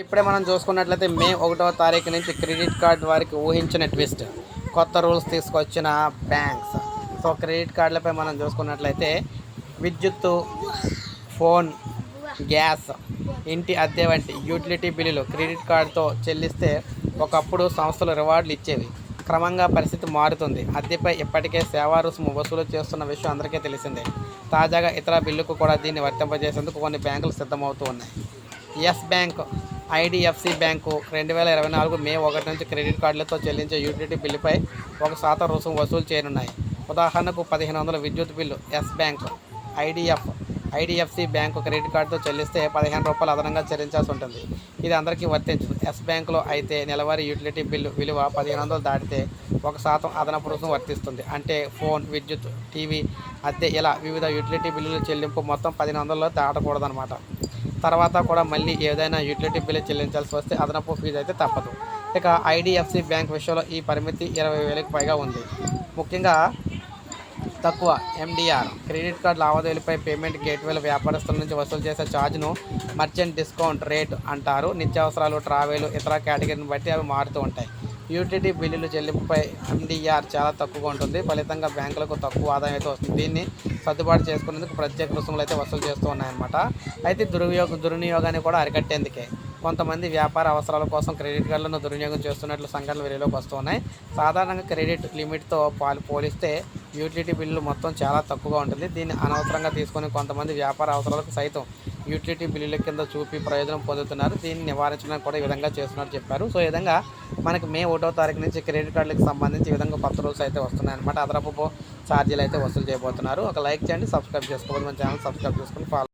ఇప్పుడే మనం చూసుకున్నట్లయితే మే ఒకటో తారీఖు నుంచి క్రెడిట్ కార్డు వారికి ఊహించిన ట్విస్ట్. కొత్త రూల్స్ తీసుకొచ్చిన బ్యాంక్స్. సో క్రెడిట్ కార్డులపై మనం చూసుకున్నట్లయితే విద్యుత్తు ఫోన్ గ్యాస్ ఇంటి అద్దె వంటి యూటిలిటీ బిల్లులు క్రెడిట్ కార్డుతో చెల్లిస్తే ఒకప్పుడు సంస్థలు రివార్డులు ఇచ్చేవి. క్రమంగా పరిస్థితి మారుతుంది. అద్దెపై ఇప్పటికే సేవా రుసుము వసూలు చేస్తున్న విషయం అందరికీ తెలిసిందే. తాజాగా ఇతర బిల్లుకు కూడా దీన్ని వర్తింపజేసేందుకు కొన్ని బ్యాంకులు సిద్ధమవుతూ ఉన్నాయి. ఎస్ బ్యాంక్ ఐడిఎఫ్సి బ్యాంకు రెండు వేల ఇరవై నాలుగు మే ఒకటి నుంచి క్రెడిట్ కార్డులతో చెల్లించే యూటిలిటీ బిల్లుపై ఒక శాతం రుసుము వసూలు చేయనున్నాయి. ఉదాహరణకు పదిహేను వందల విద్యుత్ bill Yes Bank IDF IDFC bank credit కార్డుతో చెల్లిస్తే పదిహేను రూపాయలు అదనంగా చెల్లించాల్సి ఉంటుంది. ఇది అందరికీ వర్తించదు. ఎస్ బ్యాంకులో అయితే నెలవారీ యూటిలిటీ బిల్లు విలువ పదిహేను వందలు దాటితే ఒక శాతం అదనపు రుసుము వర్తిస్తుంది. అంటే ఫోన్ విద్యుత్ టీవీ అద్దె ఇలా వివిధ యూటిలిటీ బిల్లుల చెల్లింపు మొత్తం పదిహేను వందల్లో దాటకూడదన్నమాట. తర్వాత కూడా మళ్ళీ ఏదైనా యూటిలిటీ బిల్లు చెల్లించాల్సి వస్తే అదనపు ఫీజు అయితే తప్పదు. ఇక ఐడిఎఫ్సి బ్యాంక్ విషయంలో ఈ పరిమితి ఇరవై వేలకు పైగా ఉంది. ముఖ్యంగా తక్కువ ఎండిఆర్ క్రెడిట్ కార్డు లావాదేవీలపై పేమెంట్ గేట్వేల వ్యాపారస్తుల నుంచి వసూలు చేసే ఛార్జ్ను మర్చెంట్ డిస్కౌంట్ రేట్ అంటారు. నిత్యావసరాలు ట్రావెల్ ఇతర కేటగిరీని బట్టి అవి మారుతూ ఉంటాయి. యూటిలిటీ బిల్లులు చెల్లింపుపై ఎండిఆర్ చాలా తక్కువగా ఉంటుంది. ఫలితంగా బ్యాంకులకు తక్కువ ఆదాయం అయితే వస్తుంది. దీన్ని సర్దుబాటు చేసుకునేందుకు ప్రత్యేక రుసుములు అయితే వసూలు చేస్తూ ఉన్నాయన్నమాట. అయితే దుర్వియోగ దుర్వినియోగాన్ని కూడా అరికట్టేందుకే కొంతమంది వ్యాపార అవసరాల కోసం క్రెడిట్ కార్డులను దుర్వినియోగం చేస్తున్నట్లు సంఘటనలు వెలుగులోకి వస్తున్నాయి సాధారణంగా క్రెడిట్ లిమిట్తో పాలు పోలిస్తే యూటిలిటీ బిల్లులు మొత్తం చాలా తక్కువగా ఉంటుంది. దీన్ని అనవసరంగా తీసుకొని కొంతమంది వ్యాపార అవసరాలకు సైతం యూటిలిటీ బిల్లుల కింద చూపి ప్రయోజనం పొందుతున్నారు. దీన్ని నివారించడానికి కూడా ఈ విధంగా చేస్తున్నట్టు చెప్పారు. సో ఈ విధంగా మనకి మే ఒకటో తారీఖు నుంచి క్రెడిట్ కార్డులకు సంబంధించి ఈ విధంగా కొత్త రూల్స్ అయితే వస్తున్నాయన్నమాట. అదనపు ఛార్జీలు అయితే వసూలు చేయబోతున్నారు. ఒక లైక్ చేయండి సబ్స్క్రైబ్ చేసుకోవాలి మన ఛానల్ సబ్స్క్రైబ్ చేసుకొని ఫాలో